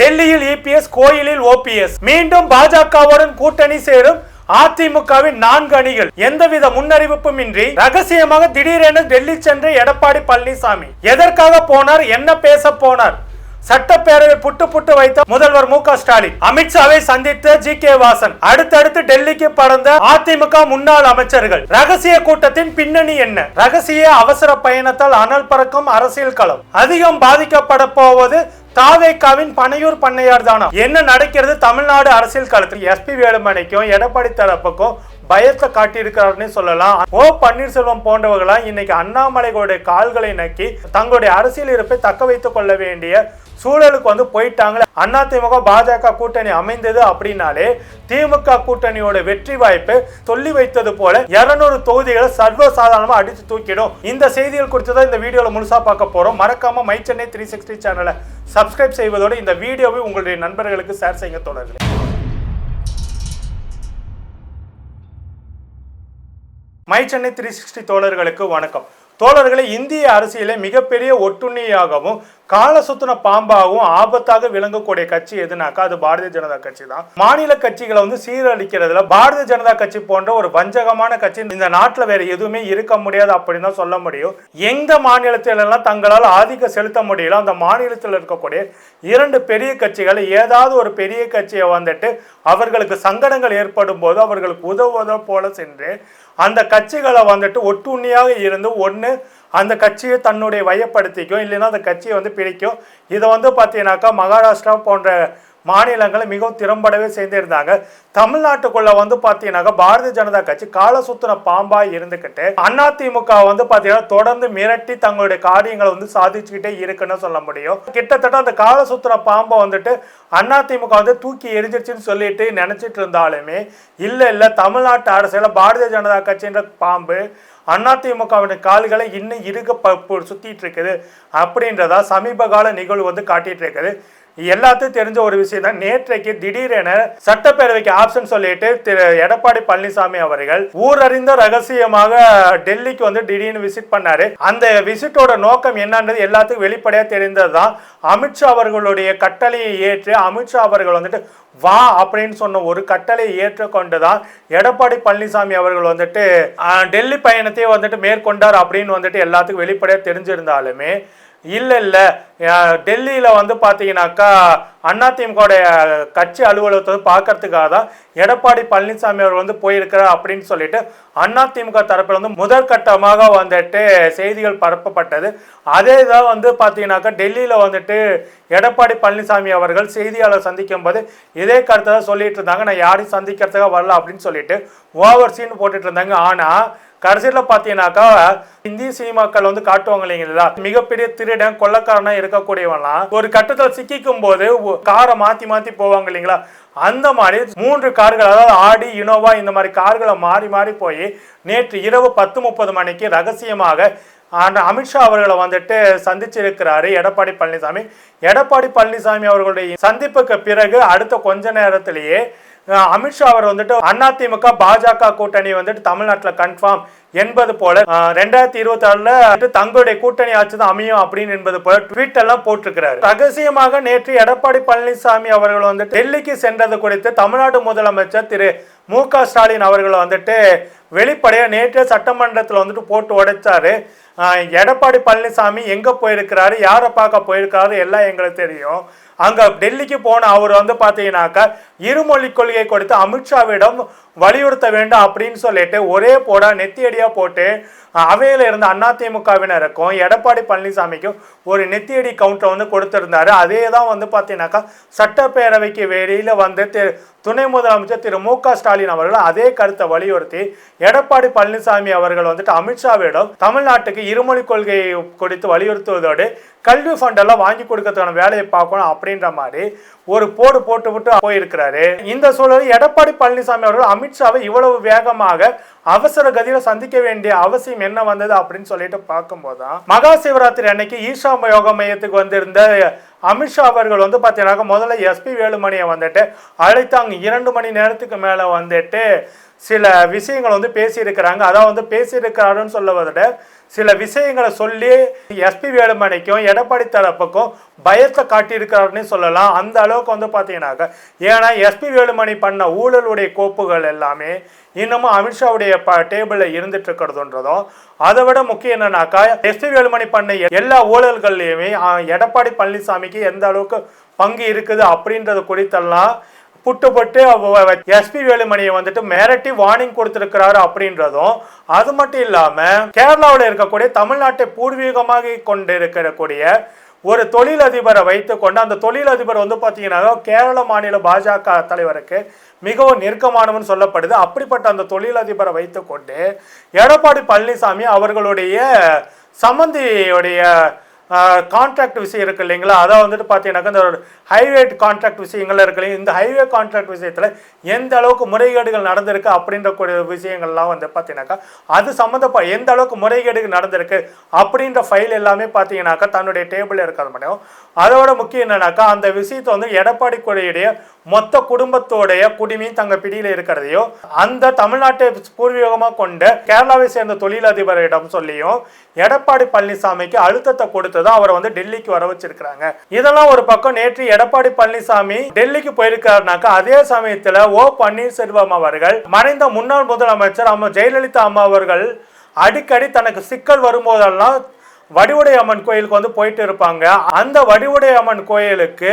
டெல்லியில் இபிஎஸ் கோயிலில் ஓபிஎஸ் மீண்டும் பாஜகவுடன் கூட்டணி சேரும் அதிமுகவின் நான்கு அணிகள். எந்தவித முன்னறிவிப்பும் இன்றி ரகசியமாக திடீரென டெல்லி சென்ற எடப்பாடி பழனிசாமி. எதற்காக போனார்? என்ன பேச போனார்? சட்டப்பேரவை புட்டு புட்டு வைத்த முதல்வர் மு க ஸ்டாலின். அமித்ஷாவை சந்தித்த ஜி கே வாசன். அடுத்தடுத்து டெல்லிக்கு பறந்த அதிமுக முன்னாள் அமைச்சர்கள். ரகசிய கூட்டத்தின் பின்னணி என்ன? ரகசிய அவசர பயணத்தால் அனல் பறக்கும் அரசியல் களம். அதிகம் பாதிக்கப்பட போவது தாவேக்காவின் பனையூர் பண்ணையார் தானா? என்ன நடக்கிறது? தமிழ்நாடு அரசியல் களத்தில் எஸ்பி வேலுமணிக்கும் எடப்பாடி தரப்புக்கும் பயத்தை காட்டியிருக்கிறாருன்னு சொல்லலாம். ஓ பன்னீர்செல்வம் போன்றவர்களாம் இன்னைக்கு அண்ணாமலைகளுடைய கால்களை நக்கி தங்களுடைய அரசியல் இருப்பை தக்க வைத்துக் கொள்ள வேண்டிய சூழலுக்கு வந்து போயிட்டாங்களே. அதிமுக பாஜக கூட்டணி அமைந்தது அப்படின்னாலே திமுக கூட்டணியோட வெற்றி வாய்ப்பு சொல்லி வைத்தது போல இருநூறு தொகுதிகளை சர்வசாதாரணமாக அடித்து தூக்கிடும். இந்த செய்திகள் குறித்து தான் இந்த வீடியோவில் முழுசாக பார்க்க போகிறோம் மறக்காமல் மை சென்னை த்ரீ சிக்ஸ்டி சேனலை சப்ஸ்கிரைப் செய்வதோடு இந்த வீடியோவை உங்களுடைய நண்பர்களுக்கு ஷேர் செய்ய தொடர்களே மை சென்னை த்ரீ சிக்ஸ்டி தோழர்களுக்கு வணக்கம். தோழர்களை இந்திய அரசியலை மிகப்பெரிய ஒட்டுண்ணியாகவும் கால சுத்தின பாம்பாகவும் ஆபத்தாக விளங்கக்கூடிய கட்சி எதுனாக்கா அது பாரதிய ஜனதா கட்சி தான். மாநில கட்சிகளை வந்து சீரழிக்கிறதுல பாரதிய ஜனதா கட்சி போன்ற ஒரு வஞ்சகமான கட்சி இந்த நாட்டில் வேற எதுவுமே இருக்க முடியாது அப்படின்னு தான் சொல்ல முடியும். எந்த மாநிலத்திலெல்லாம் தங்களால் ஆதிக்கம் செலுத்த முடியல அந்த மாநிலத்தில் இருக்கக்கூடிய இரண்டு பெரிய கட்சிகள் ஏதாவது ஒரு பெரிய கட்சியை வந்துட்டு அவர்களுக்கு சங்கடங்கள் ஏற்படும் போது அவர்களுக்கு உதவுவதை போல சென்று அந்த கட்சிகளை வந்துட்டு ஒட்டுண்ணியாக இருந்து ஒன்று அந்த கட்சியை தன்னுடைய வயப்படுத்திக்கும் இல்லைன்னா அந்த கட்சியை வந்து பிடிக்கும் இதை வந்து பார்த்தீங்கன்னாக்கா மகாராஷ்டிரா போன்ற மாநிலங்களை மிகவும் திறம்படவே சேர்ந்திருந்தாங்க. தமிழ்நாட்டுக்குள்ள வந்து பார்த்தீங்கன்னாக்கா பாரதிய ஜனதா கட்சி கால சுத்தின பாம்பாய் இருந்துக்கிட்டு அதிமுக வந்து பார்த்தீங்கன்னா தொடர்ந்து மிரட்டி தங்களுடைய காரியங்களை வந்து சாதிச்சுக்கிட்டே இருக்குன்னு சொல்ல முடியும். கிட்டத்தட்ட அந்த கால சுத்தின பாம்பை வந்துட்டு அதிமுக வந்து தூக்கி எரிஞ்சிருச்சுன்னு சொல்லிட்டு நினைச்சிட்டு இருந்தாலுமே இல்லை இல்லை தமிழ்நாட்டு அரசியல பாரதிய ஜனதா கட்சின்ற பாம்பு அதிமுகவின் கால்களை இன்னும் இருக்க ப- சுத்திட்டு இருக்குது. அப்படின்றதா சமீப கால நிகழ்வு வந்து காட்டிட்டு இருக்குது. எல்லாத்தையும் தெரிஞ்ச ஒரு விஷயம் தான். நேற்றைக்கு திடீரென சட்டப்பேரவைக்கு ஆப்ஷன் சொல்லிட்டு திரு எடப்பாடி பழனிசாமி அவர்கள் ஊரறிந்த ரகசியமாக டெல்லிக்கு வந்து திடீர்னு விசிட் பண்ணாரு. அந்த விசிட்டோட நோக்கம் என்னன்றது எல்லாத்துக்கும் வெளிப்படையா தெரிந்ததுதான் அமித்ஷா அவர்களுடைய கட்டளையை ஏற்று அமித்ஷா அவர்கள் வந்துட்டு வா அப்படின்னு சொன்ன ஒரு கட்டளையை ஏற்றுக்கொண்டுதான் எடப்பாடி பழனிசாமி அவர்கள் வந்துட்டு டெல்லி பயணத்தையே வந்துட்டு மேற்கொண்டார் அப்படின்னு வந்துட்டு எல்லாத்துக்கும் வெளிப்படையா தெரிஞ்சிருந்தாலுமே இல்லை இல்லை. டெல்லியில் வந்து பார்த்தீங்கன்னாக்கா அதிமுகவுடைய கட்சி அலுவலகத்தை பார்க்கறதுக்காக தான் எடப்பாடி பழனிசாமி அவர் வந்து போயிருக்கிறார் அப்படின்னு சொல்லிட்டு அதிமுக தரப்பில் வந்து முதற்கட்டமாக வந்துட்டு செய்திகள் பரப்பப்பட்டது. அதே தான் வந்து பார்த்தீங்கன்னாக்கா டெல்லியில் வந்துட்டு எடப்பாடி பழனிசாமி அவர்கள் செய்தியாளர் சந்திக்கும் போது இதே கருத்தை தான் சொல்லிட்டு இருந்தாங்க. நான் யாரையும் சந்திக்கிறதுக்காக வரல அப்படின்னு சொல்லிட்டு ஓவர் சீன் போட்டுட்டு இருந்தாங்க. ஆனால் கடைசியில் பார்த்தீங்கன்னாக்கா இந்திய சினிமாக்கள் வந்து காட்டுவாங்க இல்லைங்களா மிகப்பெரிய திருடன் கொள்ளக்காரனா இருக்கக்கூடியவன்லாம் ஒரு கட்டத்தில் சிக்கிக்கும் போது காரை மாற்றி மாற்றி போவாங்க இல்லைங்களா? அந்த மாதிரி மூன்று கார்கள் அதாவது ஆடி இனோவா இந்த மாதிரி கார்களை மாறி மாறி போய் நேற்று இரவு பத்து முப்பது மணிக்கு ரகசியமாக ஆனால் அமித்ஷா அவர்களை வந்துட்டு சந்திச்சிருக்கிறாரு. எடப்பாடி பழனிசாமி. எடப்பாடி பழனிசாமி அவர்களுடைய சந்திப்புக்கு பிறகு அடுத்த கொஞ்ச நேரத்திலேயே அமித்ஷா அவர் வந்துட்டு அதிமுக பாஜக கூட்டணி வந்துட்டு தமிழ்நாட்டில் கன்ஃபார்ம் என்பது போல ரெண்டாயிரத்தி இருபத்தி ஆறுல தங்களுடைய கூட்டணி ஆட்சி தான் அமையும் அப்படின்னு என்பது போல ட்வீட் எல்லாம் போட்டிருக்கிறாரு. ரகசியமாக நேற்று எடப்பாடி பழனிசாமி அவர்கள் வந்து டெல்லிக்கு சென்றது குறித்து தமிழ்நாடு முதலமைச்சர் திரு மு க ஸ்டாலின் அவர்களை வந்துட்டு வெளிப்படையா நேற்று சட்டமன்றத்தில் வந்துட்டு போட்டு உடைச்சாரு. எடப்பாடி பழனிசாமி எங்கே போயிருக்கிறாரு யாரை பார்க்க போயிருக்காரு எல்லாம் எங்களுக்கு தெரியும். அங்கே டெல்லிக்கு போன அவர் வந்து பார்த்தீங்கன்னாக்கா இருமொழி கொள்கை கொடுத்து அமித்ஷாவிடம் வலியுறுத்த வேண்டும் அப்படின்னு சொல்லிட்டு ஒரே போட நெத்தியடியாக போட்டு அவையில் இருந்த அதிமுகவினருக்கும் எடப்பாடி பழனிசாமிக்கும் ஒரு நெத்தியடி கவுண்டர் வந்து கொடுத்துருந்தாரு. அதே தான் வந்து பார்த்தீங்கன்னாக்கா சட்டப்பேரவைக்கு வெளியில் வந்து திரு- துணை முதலமைச்சர் திரு மு க ஸ்டாலின் அவர்கள் அதே கருத்தை வலியுறுத்தி எடப்பாடி பழனிசாமி அவர்கள் வந்துட்டு அமித்ஷாவிடம் தமிழ்நாட்டுக்கு இருமொழி கொள்கையை குறித்து வலியுறுத்துவதோடு கல்வி ஃபண்டெல்லாம் வாங்கி கொடுக்கறதுக்கான வேலையை பார்க்கணும் அப்படின்ற மாதிரி ஒரு போடு போட்டு விட்டு போயிருக்கிறாரு. இந்த சூழலில் எடப்பாடி பழனிசாமி அவர்கள் அமித்ஷாவை இவ்வளவு வேகமாக அவசர கதியில சந்திக்க வேண்டிய அவசியம் என்ன வந்தது அப்படின்னு சொல்லிட்டு பார்க்கும்போது தான் மகா சிவராத்திரி அன்னைக்கு ஈஷா யோக மையத்துக்கு வந்திருந்த அமித்ஷா அவர்கள் வந்து பார்த்தீங்கன்னா முதல்ல எஸ்பி வேலுமணியை வந்துட்டு அழைத்தாங்க இரண்டு மணி நேரத்துக்கு மேலே வந்துட்டு சில விஷயங்கள் வந்து பேசியிருக்கிறாங்க. அதான் வந்து பேசியிருக்கிறாருன்னு சொல்லுவதை சில விஷயங்களை சொல்லி எஸ்பி வேலுமணிக்கும் எடப்பாடி தரப்புக்கும் பயத்தை காட்டியிருக்கிறாருன்னு சொல்லலாம். அந்த அளவுக்கு வந்து பார்த்தீங்கன்னாக்கா ஏன்னா எஸ்பி வேலுமணி பண்ண ஊழலுடைய கோப்புகள் எல்லாமே இன்னமும் அமித்ஷாவுடைய ப டேபிளில் இருந்துட்டு இருக்கிறதுன்றதும் அதை விட முக்கியம் என்னன்னாக்கா எஸ்பி வேலுமணி பண்ண எல்லா ஊழல்கள்லையுமே எடப்பாடி பழனிசாமிக்கு எந்த அளவுக்கு பங்கு இருக்குது அப்படின்றது குறித்தெல்லாம் புட்டுப்பட்டு எஸ்பி வேலுமணியை வந்துட்டு மிரட்டி வார்னிங் கொடுத்திருக்கிறாரு அப்படின்றதும் அது மட்டும் இல்லாம கேரளாவில் இருக்கக்கூடிய தமிழ்நாட்டை பூர்வீகமாக கொண்டிருக்கக்கூடிய ஒரு தொழிலதிபரை வைத்துக்கொண்டு அந்த தொழிலதிபர் வந்து பார்த்தீங்கன்னா கேரள மாநில பாஜக தலைவருக்கு மிகவும் நெருக்கமானவன் சொல்லப்படுது. அப்படிப்பட்ட அந்த தொழிலதிபரை வைத்துக்கொண்டு எடப்பாடி பழனிசாமி அவர்களுடைய சம்மந்தியுடைய கான்ட்ராக்ட் விஷயம் இருக்கு இல்லைங்களா? அதை வந்துட்டு பார்த்தீங்கன்னாக்கா இந்த ஹைவே கான்ட்ராக்ட் விஷயங்கள் இருக்கு இல்லைங்க இந்த ஹைவே கான்ட்ராக்ட் விஷயத்தில் எந்த அளவுக்கு முறைகேடுகள் நடந்திருக்கு அப்படின்ற கூடிய விஷயங்கள்லாம் வந்து பார்த்தீங்கன்னாக்கா அது சம்மந்தப்ப எந்த அளவுக்கு முறைகேடுகள் நடந்திருக்கு அப்படின்ற ஃபைல் எல்லாமே பார்த்தீங்கன்னாக்கா தன்னுடைய டேபிளில் இருக்கிறது மட்டும். அதோட முக்கியம் என்னன்னாக்கா அந்த விஷயத்தை வந்து எடப்பாடி கொடையுடைய மொத்த குடும்பத்தோடைய குடிமையும் தங்க பிடியில் இருக்கிறதையோ அந்த தமிழ்நாட்டை பூர்வீகமாக கொண்ட கேரளாவை சேர்ந்த தொழிலதிபரிடம் சொல்லியும் எடப்பாடி பழனிசாமிக்கு அழுத்தத்தை கொடுத்தது அவரை வந்து டெல்லிக்கு வர வச்சிருக்கிறாங்க. இதெல்லாம் ஒரு பக்கம் நேற்று எடப்பாடி பழனிசாமி டெல்லிக்கு போயிருக்காருனாக்கா அதே சமயத்துல ஓ பன்னீர்செல்வம் அவர்கள் மறைந்த முன்னாள் முதலமைச்சர் அம்மா ஜெயலலிதா அம்மா அவர்கள் அடிக்கடி தனக்கு சிக்கல் வரும்போதெல்லாம் வடிவுடை அம்மன் கோயிலுக்கு வந்து போயிட்டு இருப்பாங்க. அந்த வடிவுடை அம்மன் கோயிலுக்கு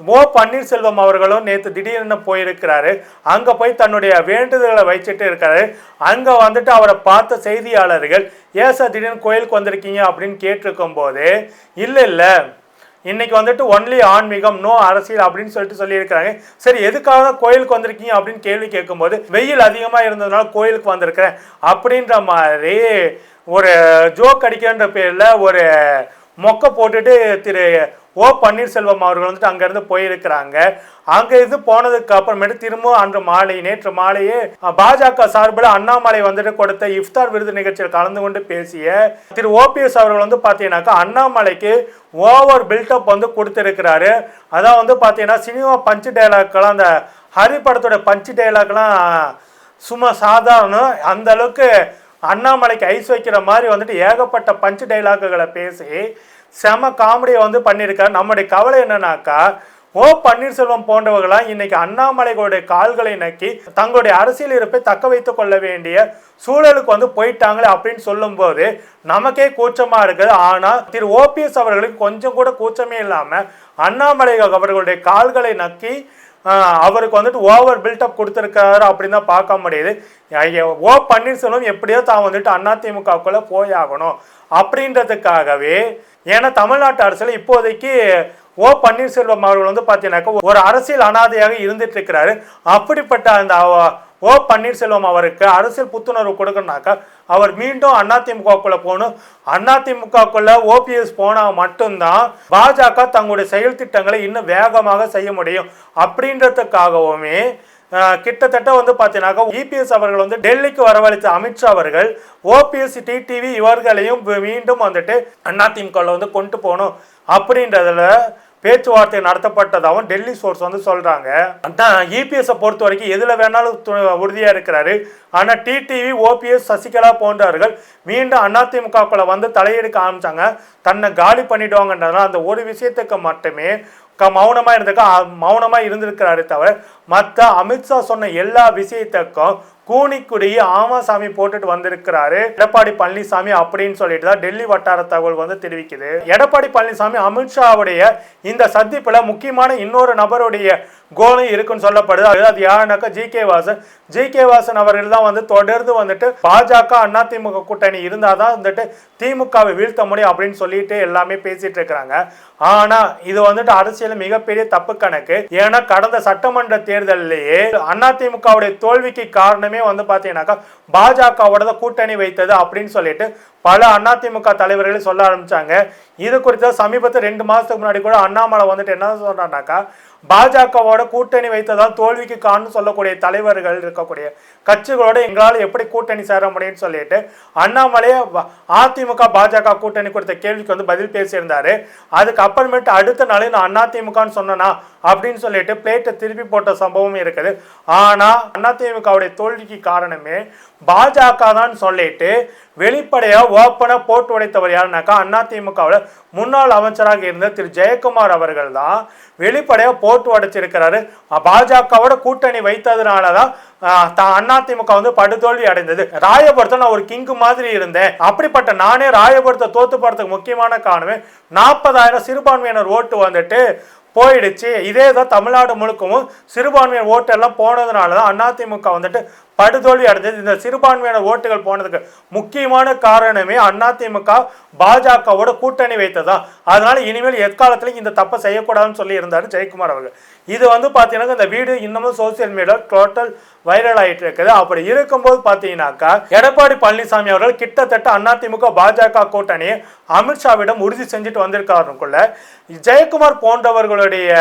ஓ பன்னீர்செல்வம் அவர்களும் நேற்று திடீர்னு போயிருக்கிறாரு. அங்கே போய் தன்னுடைய வேண்டுதல்களை வச்சுட்டு இருக்காரு. அங்கே வந்துட்டு அவரை பார்த்த செய்தியாளர்கள் ஏன் சார் திடீர்னு கோயிலுக்கு வந்திருக்கீங்க? அப்படின்னு கேட்டிருக்கும் போது இல்லை இல்லை. இன்னைக்கு வந்துட்டு ஒன்லி ஆன்மீகம் நோ அரசியல் அப்படின்னு சொல்லிட்டு சொல்லியிருக்கிறாங்க. சரி எதுக்காக தான் கோயிலுக்கு வந்திருக்கீங்க? அப்படின்னு கேள்வி கேட்கும்போது வெயில் அதிகமாக இருந்ததுனால கோயிலுக்கு வந்திருக்கிறேன். அப்படின்ற மாதிரி ஒரு ஜோக் அடிக்கின்ற பேரில் ஒரு மொக்கை போட்டுட்டு திரு ஓ பன்னீர்செல்வம் அவர்கள் வந்துட்டு அங்கேருந்து போயிருக்கிறாங்க. அங்கே இருந்து போனதுக்கு அப்புறமேட்டு திரும்ப அன்று மாலை நேற்று மாலையே பாஜக சார்பில் அண்ணாமலை வந்துட்டு கொடுத்த இஃப்தார் விருது நிகழ்ச்சியில் கலந்து கொண்டு பேசிய திரு ஓபிஎஸ் அவர்கள் வந்து பார்த்தீங்கன்னாக்கா அண்ணாமலைக்கு ஓவர் பில்டப் வந்து கொடுத்துருக்கிறாரு. அதான் வந்து பார்த்தீங்கன்னா சினிமா பஞ்சு டைலாக்லாம் அந்த ஹரி படத்தோட பஞ்சு டைலாக்லாம் சும்மா சாதாரணம். அந்த அளவுக்கு அண்ணாமலைக்கு ஐஸ் வைக்கிற மாதிரி வந்துட்டு ஏகப்பட்ட பஞ்சு டைலாக்குகளை பேசி செம காமெடியை வந்து பண்ணியிருக்காரு. நம்முடைய கவலை என்னன்னாக்கா ஓ பன்னீர்செல்வம் போன்றவர்களாம் இன்னைக்கு அண்ணாமலைகளுடைய கால்களை நக்கி தங்களுடைய அரசியல் இருப்பை தக்க வைத்து கொள்ள வேண்டிய சூழலுக்கு வந்து போயிட்டாங்களே அப்படின்னு சொல்லும்போது நமக்கே கூச்சமாக இருக்குது. ஆனால் திரு ஓபிஎஸ் அவர்களுக்கு கொஞ்சம் கூட கூச்சமே இல்லாமல் அண்ணாமலை அவர்களுடைய கால்களை நக்கி அவருக்கு வந்துட்டு ஓவர் பில்டப் கொடுத்துருக்காரு அப்படின்னு தான் பார்க்க முடியுது. ஓ பன்னீர்செல்வம் எப்படியோ தான் வந்துட்டு அதிமுகக்குள்ள போயாகணும். அப்படின்றதுக்காகவே ஏன்னா தமிழ்நாட்டு அரசியல் இப்போதைக்கு ஓ பன்னீர்செல்வம் அவர்கள் வந்து பார்த்தீங்கன்னாக்கா ஒரு அரசியல் அனாதையாக இருந்துட்டு இருக்கிறாரு. அப்படிப்பட்ட அந்த ஓ பன்னீர்செல்வம் அவருக்கு அரசியல் புத்துணர்வு கொடுக்கணுனாக்கா அவர் மீண்டும் அதிமுகக்குள்ள போகணும். அதிமுகக்குள்ள ஓபிஎஸ் போனால் மட்டும்தான் பாஜக தங்களுடைய செயல் திட்டங்களை இன்னும் வேகமாக செய்ய முடியும். அப்படின்றதுக்காகவுமே கிட்டத்தட்ட வந்து பார்த்தீங்கன்னாக்கா இபிஎஸ் அவர்கள் வந்து டெல்லிக்கு வரவழைத்த அமித்ஷா அவர்கள் ஓபிஎஸ் டிடிவி இவர்களையும் மீண்டும் வந்துட்டு அதிமுகவில் வந்து கொண்டு போகணும். அப்படின்றதுல பேச்சுவார்த்தை நடத்தப்பட்டதாகவும் டெல்லி சோர்ஸ் வந்து சொல்கிறாங்க அதான் இபிஎஸ் பொறுத்த வரைக்கும் எதில் வேணாலும் து- இருக்கிறாரு. ஆனால் டிடிவி ஓபிஎஸ் சசிகலா போன்றவர்கள் மீண்டும் அதிமுகக்குள்ளே வந்து தலையெடுக்க ஆரம்பித்தாங்க தன்னை காலி பண்ணிடுவாங்கன்றதுனால அந்த ஒரு விஷயத்துக்கு மட்டுமே க மௌனமாக இருந்திருக்க மௌனமாக இருந்திருக்கிறாரு தவிர மற்ற அமித்ஷா சொன்ன எல்லா விஷயத்துக்கும் கூனிக்குடியை ஆமாசாமி போட்டுட்டு வந்திருக்கிறாரு. எடப்பாடி பழனிசாமி அப்படின்னு சொல்லிட்டு தான் டெல்லி வட்டார தகவல் வந்து தெரிவிக்குது. எடப்பாடி பழனிசாமி அமித்ஷாவுடைய இந்த சந்திப்பில் முக்கியமான இன்னொரு நபருடைய கோலும் இருக்குன்னு சொல்லப்படுது. அது அது யாருனாக்கா G K Vasan. G K Vasan அவர்கள் தான் வந்து தொடர்ந்து வந்துட்டு பாஜக அதிமுக கூட்டணி இருந்தால் தான் வந்துட்டு திமுகவை வீழ்த்த முடியும் அப்படின்னு சொல்லிட்டு எல்லாமே பேசிட்டு இருக்கிறாங்க. ஆனா இது வந்துட்டு அரசியல் மிகப்பெரிய தப்பு கணக்கு. ஏன்னா கடந்த சட்டமன்ற தேர்தலிலேயே அதிமுகவுடைய தோல்விக்கு காரணமே வந்து பார்த்தீங்கன்னாக்கா பாஜகவோட தான் கூட்டணி வைத்தது அப்படின்னு சொல்லிட்டு பல அதிமுக தலைவர்களும் சொல்ல ஆரம்பிச்சாங்க. இது குறித்து சமீபத்தில் ரெண்டு மாதத்துக்கு முன்னாடி கூட அண்ணாமலை வந்துட்டு என்ன சொல்றாருனாக்கா பாஜகவோட கூட்டணி வைத்ததால் தோல்விக்கு காரணம் சொல்லக்கூடிய தலைவர்கள் இருக்கக்கூடிய கட்சிகளோட எங்களால் எப்படி கூட்டணி சேர முடியும்னு சொல்லிட்டு அண்ணாமலையே வ- அதிமுக பாஜக கூட்டணி கொடுத்த கேள்விக்கு வந்து பதில் பேசியிருந்தாரு. அதுக்கு அப்புறமேட்டு அடுத்த நாளே நான் அதிமுகன்னு சொன்னனா அப்படின்னு சொல்லிட்டு பிளேட்டை திருப்பி போட்ட சம்பவம் இருக்குது. ஆனால் அதிமுகவுடைய தோல்விக்கு காரணமே பாஜக தான் சொல்லிட்டு வெளிப்படையா ஓப்பனா போட்டு உடைத்தவர் யாருனாக்கா அதிமுகவில் முன்னாள் அமைச்சராக இருந்த திரு. ஜெயக்குமார் அவர்கள் தான் வெளிப்படையா போட்டு உடைச்சிருக்கிறாரு. பாஜகவோட கூட்டணி வைத்ததுனால தான் தான் அதிமுக வந்து படுதோல்வி அடைந்தது. ராயபுரத்தை நான் ஒரு கிங்கு மாதிரி இருந்தேன். அப்படிப்பட்ட நானே ராயபுரத்தை தோத்து போறதுக்கு முக்கியமான காரணமே நாற்பதாயிரம் சிறுபான்மையினர் ஓட்டு வந்துட்டு போயிடுச்சு. இதே தான் தமிழ்நாடு முழுக்கவும் சிறுபான்மையின் ஓட்டெல்லாம் போனதுனால தான் அதிமுக வந்துட்டு படுதோல்வி அடைஞ்சது. இந்த சிறுபான்மையான ஓட்டுகள் போனதுக்கு முக்கியமான காரணமே அதிமுக பாஜகவோட கூட்டணி வைத்ததான் அதனால இனிமேல் எக்காலத்திலையும் இந்த தப்பை செய்யக்கூடாதுன்னு சொல்லி இருந்தாரு ஜெயக்குமார் அவர்கள். இது வந்து பார்த்தீங்கன்னா இந்த வீடு இன்னமும் சோசியல் மீடியா டோட்டல் வைரல் ஆயிட்டு இருக்குது. அப்படி இருக்கும்போது பார்த்தீங்கன்னாக்கா எடப்பாடி பழனிசாமி அவர்கள் கிட்டத்தட்ட அதிமுக பாஜக கூட்டணியை அமித்ஷாவிடம் உறுதி செஞ்சுட்டு வந்திருக்காருக்குள்ள ஜெயக்குமார் போன்றவர்களுடைய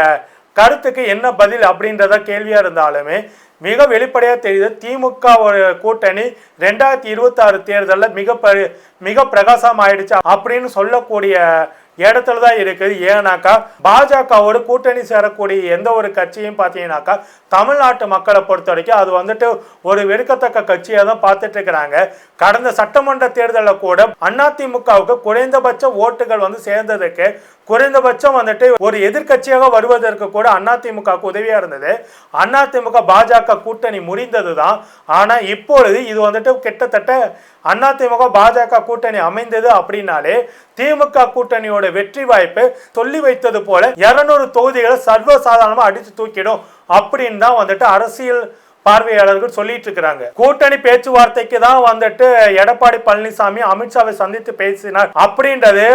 கருத்துக்கு என்ன பதில் அப்படின்றத கேள்வியா இருந்தாலுமே மிக வெளிப்படையா தெரியுது திமுக ஒரு கூட்டணி ரெண்டாயிரத்தி இருபத்தி ஆறு தேர்தலில் மிக மிக பிரகாசம் ஆயிடுச்சு அப்படின்னு சொல்லக்கூடிய இடத்துல தான் இருக்குது. ஏன்னாக்கா பாஜகவோட கூட்டணி சேரக்கூடிய எந்த ஒரு கட்சியும் பார்த்தீங்கன்னாக்கா தமிழ்நாட்டு மக்களை பொறுத்த வரைக்கும் அது வந்துட்டு ஒரு வெறுக்கத்தக்க கட்சியாக தான் பார்த்துட்டு இருக்கிறாங்க. கடந்த சட்டமன்ற தேர்தலில் கூட அதிமுகவுக்கு குறைந்தபட்ச ஓட்டுகள் வந்து சேர்ந்ததுக்கு குறைந்தபட்சம் வந்துட்டு ஒரு எதிர்க்கட்சியாக வருவதற்கு கூட அதிமுக உதவியா இருந்தது. அதிமுக பாஜக கூட்டணி முறிந்தது தான் ஆனா இப்பொழுது இது வந்துட்டு கிட்டத்தட்ட அதிமுக பாஜக கூட்டணி அமைந்தது அப்படின்னாலே திமுக கூட்டணியோட வெற்றி வாய்ப்பு சொல்லி வைத்தது போல இருநூறு தொகுதிகளை சர்வசாதாரணமா அடித்து தூக்கிடும் அப்படின்னு தான் வந்துட்டு அரசியல் பார்வையாளர்கள் சொல்லிட்டு இருக்கிறாங்க. கூட்டணி பேச்சுவார்த்தைக்கு தான் வந்துட்டு எடப்பாடி பழனிசாமி அமித்ஷாவை சந்தித்து பேசினார். அப்படின்றது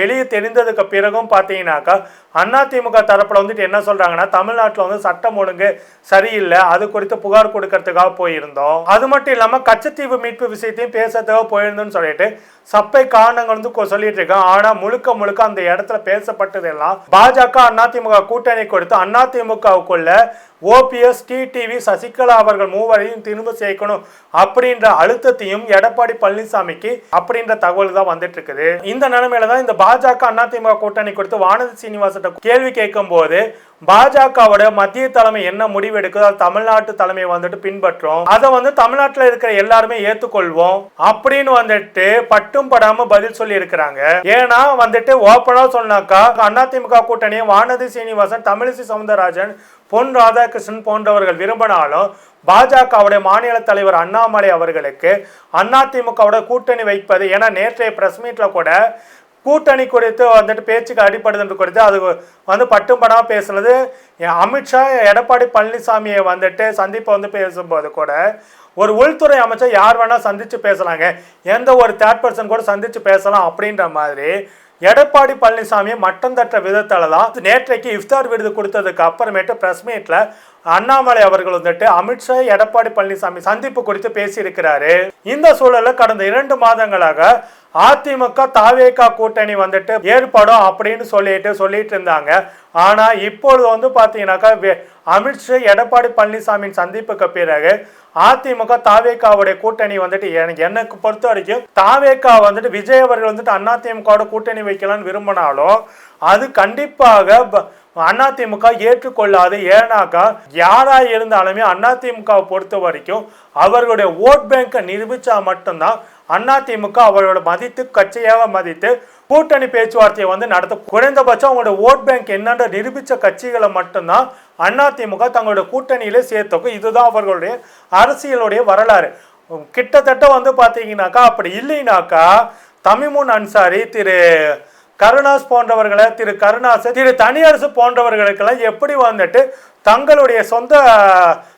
வெளியே தெரிந்ததுக்கு பிறகும் பார்த்தீங்கன்னாக்கா அதிமுக தரப்பில் வந்துட்டு என்ன சொல்கிறாங்கன்னா தமிழ்நாட்டில் வந்து சட்டம் ஒழுங்கு சரியில்லை. அது குறித்து புகார் கொடுக்கறதுக்காக போயிருந்தோம். அது மட்டும் இல்லாமல் கச்சத்தீவு மீட்பு விஷயத்தையும் பேசுறதுக்காக போயிருந்தோம்னு சொல்லிட்டு சப்பை காரணங்கள் வந்து கொ- சொல்லிட்டு இருக்கேன். ஆனால் முழுக்க முழுக்க அந்த இடத்துல பேசப்பட்டதெல்லாம் பாஜக அதிமுக கூட்டணி கொடுத்து அதிமுகவுக்குள்ள ஓபிஎஸ் டிடிவி சசிகலா அவர்கள் மூவரையும் திரும்ப சேர்க்கணும் அப்படின்ற அழுத்தத்தையும் எடப்பாடி பழனிசாமிக்கு அப்படின்ற தகவல் தான் வந்துட்டு இருக்குது. இந்த நிலைமையில தான் இந்த பாஜக அதிமுக கூட்டணி கொடுத்து வானதி சீனிவாசன் கேள்வி கேட்கும் போது பாஜகவோட மத்திய தலைமை என்ன முடிவு எடுக்குதோ அது தமிழ்நாட்டு தலைமை வந்துட்டு பின்பற்றும். அதை வந்து தமிழ்நாட்டுல இருக்கிற எல்லாருமே ஏத்துக்கொள்வோம் அப்படின்னு வந்துட்டு பட்டும் படாம பதில் சொல்லி இருக்கிறாங்க ஏன்னா வந்துட்டு ஓப்பனா சொன்னாக்கா அதிமுக கூட்டணியை வானதி சீனிவாசன் தமிழிசை சவுந்தரராஜன் பொன் ராதாகிருஷ்ணன் போன்றவர்கள் விரும்பினாலும் பாஜகவுடைய மாநில தலைவர் அண்ணாமலை அவர்களுக்கு அதிமுகவோட கூட்டணி வைப்பது ஏன்னா நேற்றைய பிரஸ் மீட்ல கூட கூட்டணி குறித்து வந்துட்டு பேச்சுக்கு அடிப்படுதுன்ற குறித்து அது வந்து பட்டும் படாம பேசுனது அமித்ஷா எடப்பாடி பழனிசாமியை வந்துட்டு சந்திப்பை வந்து பேசும்போது கூட ஒரு உள்துறை அமைச்சர் யார் வேணால் சந்தித்து பேசலாங்க. எந்த ஒரு தேர்ட் பர்சன் கூட சந்தித்து பேசலாம் அப்படின்ற மாதிரி எடப்பாடி பழனிசாமி மட்டம் தட்ட விதத்தால தான் நேற்றைக்கு இஃப்தார் விருது கொடுத்ததுக்கு அப்புறமேட்டு ப்ரெஸ் மீட்டில் அண்ணாமலை அவர்கள் வந்துட்டு அமித்ஷா எடப்பாடி பழனிசாமி சந்திப்பு குறித்து பேசியிருக்கிறாரு. இந்த சூழலில் கடந்த இரண்டு மாதங்களாக அதிமுக தாவேகா கூட்டணி வந்துட்டு ஏற்படும் அப்படின்னு சொல்லிட்டு சொல்லிட்டு இருந்தாங்க. ஆனா இப்பொழுது வந்து பாத்தீங்கன்னாக்கா அமித்ஷா எடப்பாடி பழனிசாமியின் சந்திப்புக்கு பிறகு அதிமுக தாவேகாவுடைய கூட்டணி வந்துட்டு எனக்கு எனக்கு பொறுத்த வரைக்கும் தாவேகா வந்துட்டு விஜய் அவர்கள் வந்துட்டு அதிமுகவோட கூட்டணி வைக்கலாம்னு விரும்பினாலும் அது கண்டிப்பாக ப- அதிமுக ஏற்றுக்கொள்ளாது ஏன்னாக்கா யாரா இருந்தாலுமே அதிமுகவை பொறுத்த வரைக்கும் அவர்களுடைய ஓட் பேங்கை நிரூபிச்சா மட்டும்தான் அதிமுக அவர்களோட மதித்து கட்சியாக மதித்து கூட்டணி பேச்சுவார்த்தையை வந்து நடத்த குறைந்தபட்சம் அவங்களோட ஓட் பேங்க் என்னன்ற நிரூபித்த கட்சிகளை மட்டும்தான் அதிமுக தங்களுடைய கூட்டணியிலே சேர்த்துக்கும். இதுதான் அவர்களுடைய அரசியலுடைய வரலாறு. கிட்டத்தட்ட வந்து பார்த்தீங்கன்னாக்கா அப்படி இல்லைனாக்கா தமிமுன் அன்சாரி திரு கருணாஸ் போன்றவர்களை திரு கருணாஸ் திரு தனியரசு போன்றவர்களுக்கெல்லாம் எப்படி வந்துட்டு தங்களுடைய சொந்த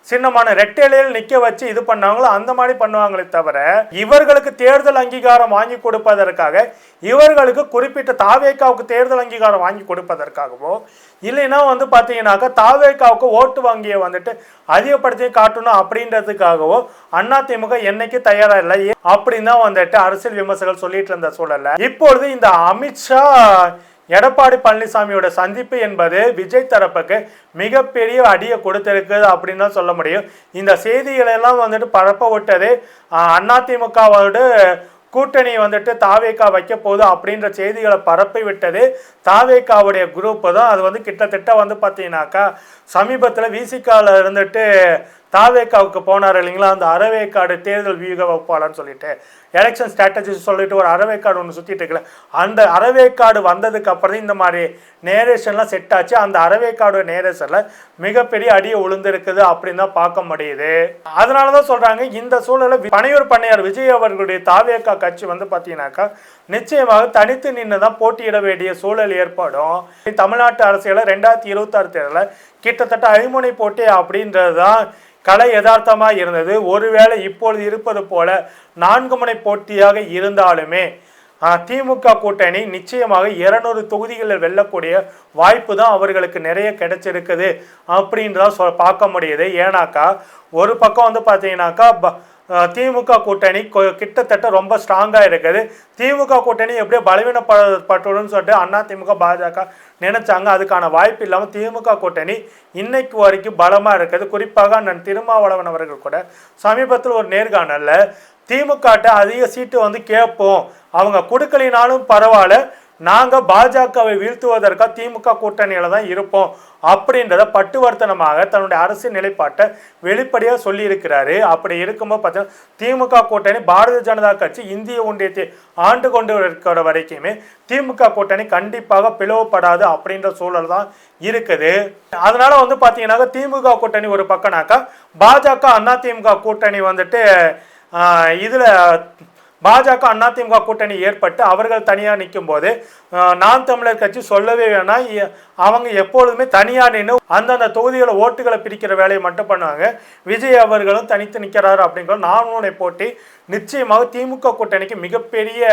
சின்னமான ரெட்டேலையில் நிக்க வச்சு இது பண்ணாங்களோ அந்த மாதிரி பண்ணுவாங்களே தவிர இவர்களுக்கு தேர்தல் அங்கீகாரம் வாங்கி கொடுப்பதற்காக இவர்களுக்கு குறிப்பிட்ட தாவேக்காவுக்கு தேர்தல் அங்கீகாரம் வாங்கி கொடுப்பதற்காகவோ இல்லைன்னா வந்து பார்த்தீங்கன்னாக்கா தாவேக்காவுக்கு ஓட்டு வங்கியை வந்துட்டு அதிகப்படுத்தி காட்டணும் அப்படின்றதுக்காகவோ அதிமுக என்னைக்கு தயாரா இல்லை? அப்படின்னு தான் வந்துட்டு அரசியல் விமர்சகர்கள் சொல்லிட்டு இருந்த சூழல்ல. இப்பொழுது இந்த அமித்ஷா எடப்பாடி பழனிசாமியோட சந்திப்பு என்பது விஜய் தரப்புக்கு மிகப்பெரிய அடியை கொடுத்திருக்குது அப்படின்னு தான் சொல்ல முடியும். இந்த செய்திகளெல்லாம் வந்துட்டு பரப்ப விட்டது அதிமுகவோட கூட்டணி வந்துட்டு தாவேக்கா வைக்க போகுது அப்படின்ற செய்திகளை பரப்பி விட்டது. தாவேக்காவுடைய குரூப்பு தான். அது வந்து கிட்டத்தட்ட வந்து பார்த்தீங்கன்னாக்கா சமீபத்தில் விசிகாவில் இருந்துட்டு தாவேக்காவுக்கு போனார் இல்லைங்களா? அந்த அறவேக்காடு தேர்தல் வியூக வகுப்பாளர்னு சொல்லிட்டு. எலெக்ஷன் ஸ்ட்ராட்டஜிஸ் சொல்லிட்டு ஒரு அறவேக்காடு ஒன்று சுற்றிட்டு இருக்கல அந்த அறவேக்காடு வந்ததுக்கு அப்புறம் இந்த மாதிரி நேரேஷன்லாம் செட் ஆச்சு. அந்த அறவேக்காடு நேரேஷனில் மிகப்பெரிய அடியை உளுந்திருக்குது அப்படின்னு தான் பார்க்க முடியுது. அதனால தான் சொல்கிறாங்க இந்த சூழலை பனையூர் பண்ணையார் விஜய் அவர்களுடைய தாவேக்கா கட்சி வந்து பார்த்தீங்கன்னாக்கா நிச்சயமாக தனித்து நின்று தான் போட்டியிட வேண்டிய சூழல் ஏற்படும். தமிழ்நாட்டு அரசியலில் ரெண்டாயிரத்தி இருபத்தாறு தேர்தலில் கிட்டத்தட்ட ஐமுனை போட்டி அப்படின்றது தான் கலை யதார்த்தமாக இருந்தது. ஒருவேளை இப்பொழுது இருப்பது போல நான்கு முனை போட்டியாக இருந்தாலுமே திமுக கூட்டணி நிச்சயமாக இருநூறு தொகுதிகளில் வெல்லக்கூடிய வாய்ப்பு தான் அவர்களுக்கு நிறைய கிடைச்சிருக்குது. அப்படின்றத சொ பார்க்க முடியுது. ஏன்னாக்கா ஒரு பக்கம் வந்து பார்த்தீங்கன்னாக்கா ப- திமுக கூட்டணி கொ- கிட்டத்தட்ட ரொம்ப ஸ்ட்ராங்காக இருக்குது. திமுக கூட்டணி எப்படியோ பலவீனப்பட்டுன்னு சொல்லிட்டு அண்ணா திமுக பாஜக நினைச்சாங்க. அதுக்கான வாய்ப்பு இல்லாமல் திமுக கூட்டணி இன்னைக்கு வரைக்கும் பலமாக இருக்குது. குறிப்பாக அண்ணன் திருமாவளவன் அவர்கள் கூட சமீபத்தில் ஒரு நேர்காணலில் திமுகட்ட அதிக சீட்டு வந்து கேட்போம் அவங்க கொடுக்கலினாலும் பரவாயில்ல. நாங்கள் பாஜகவை வீழ்த்துவதற்காக திமுக கூட்டணியில் தான் இருப்போம் அப்படின்றத பட்டுவர்த்தனமாக தன்னுடைய அரசு நிலைப்பாட்டை வெளிப்படையாக சொல்லியிருக்கிறாரு. அப்படி இருக்கும்போது பார்த்தீங்கன்னா திமுக கூட்டணி பாரதிய ஜனதா கட்சி இந்திய ஒன்றியத்தை ஆண்டு கொண்டு இருக்கிற வரைக்குமே திமுக கூட்டணி கண்டிப்பாக பிளவுபடாது அப்படின்ற சூழல் தான் இருக்குது. அதனால வந்து பார்த்தீங்கன்னாக்கா திமுக கூட்டணி ஒரு பக்கம்னாக்கா பாஜக அண்ணா திமுக கூட்டணி வந்துட்டு இதில் பாஜக அதிமுக கூட்டணி ஏற்பட்டு அவர்கள் தனியாக நிற்கும் போது நான் தமிழர் கட்சி சொல்லவே வேணாம். அவங்க எப்பொழுதுமே தனியாக நின்று அந்தந்த தொகுதிகளை ஓட்டுகளை பிரிக்கிற வேலையை மட்டும் பண்ணுவாங்க. விஜய் அவர்களும் தனித்து நிற்கிறாரு அப்படிங்கிற நானூனை போட்டி நிச்சயமாக திமுக கூட்டணிக்கு மிகப்பெரிய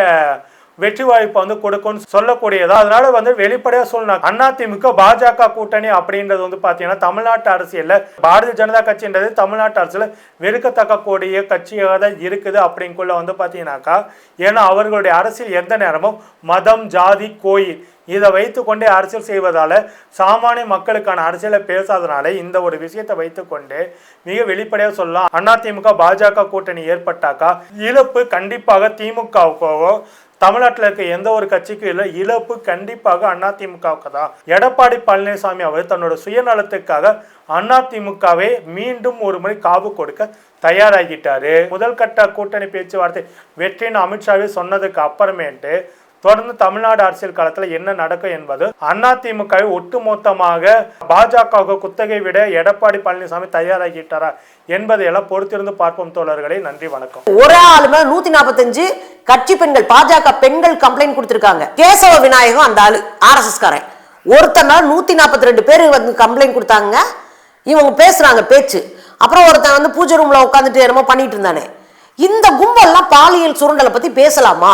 வெற்றி வாய்ப்பு வந்து கொடுக்கும்னு சொல்லக்கூடியதா? அதனால வந்து வெளிப்படையா சொல்லணும். அதிமுக பாஜக கூட்டணி அப்படின்றது வந்து பாத்தீங்கன்னா தமிழ்நாட்டு அரசியல்ல பாரதிய ஜனதா கட்சின்றது தமிழ்நாட்டு அரசியல வெறுக்கத்தக்க கூடிய கட்சியாக தான் இருக்குது அப்படிங்குள்ள வந்து பாத்தீங்கன்னாக்கா ஏன்னா அவர்களுடைய அரசியல் எந்த நேரமும் மதம் ஜாதி கோயில் இதை வைத்துக்கொண்டே அரசியல் செய்வதால் சாமானிய மக்களுக்கான அரசியலை பேசாதனால இந்த ஒரு விஷயத்தை வைத்துக்கொண்டு மிக வெளிப்படையாக சொல்லலாம். அதிமுக பாஜக கூட்டணி ஏற்பட்டாக்கா இழப்பு கண்டிப்பாக திமுகவுக்கோ தமிழ்நாட்டில் இருக்க எந்த ஒரு கட்சிக்கும் இல்லை. இழப்பு கண்டிப்பாக அதிமுகவுக்கு தான் எடப்பாடி பழனிசாமி அவர் தன்னோட சுயநலத்துக்காக அதிமுகவை மீண்டும் ஒரு முறை காவு கொடுக்க தயாராகிட்டாரு. முதல் கட்ட கூட்டணி பேச்சுவார்த்தை வெற்றின்னு அமித்ஷாவே சொன்னதுக்கு அப்புறமேட்டு தொடர்ந்து தமிழ்நாடு அரசியல் களத்தில் என்ன நடக்கும் என்பது அதிமுகவை ஒட்டுமொத்தமாக பாஜக குத்தகை விட எடப்பாடி பழனிசாமி தயாராகிட்டாரா என்பதை எல்லாம் பொறுத்திருந்து பார்ப்போம் தோழர்களே. நன்றி வணக்கம். ஒரு ஆளுமே நூத்தி நாற்பத்தஞ்சு கட்சி பெண்கள் பாஜக பெண்கள் கம்ப்ளைண்ட் கொடுத்திருக்காங்க. கேசவ விநாயகம் அந்த ஆளு ஆர்எஸ்எஸ் காரன் ஒருத்தன் நூத்தி நாற்பத்தி ரெண்டு பேர் வந்து கம்ப்ளைண்ட் கொடுத்தாங்க. இவங்க பேசுறாங்க பேச்சு. அப்புறம் ஒருத்தன் வந்து பூஜை ரூம்ல உட்காந்துட்டு என்னமோ பண்ணிட்டு இருந்தானே. இந்த கும்பல்லாம் பாலியல் சுரண்டலை பத்தி பேசலாமா?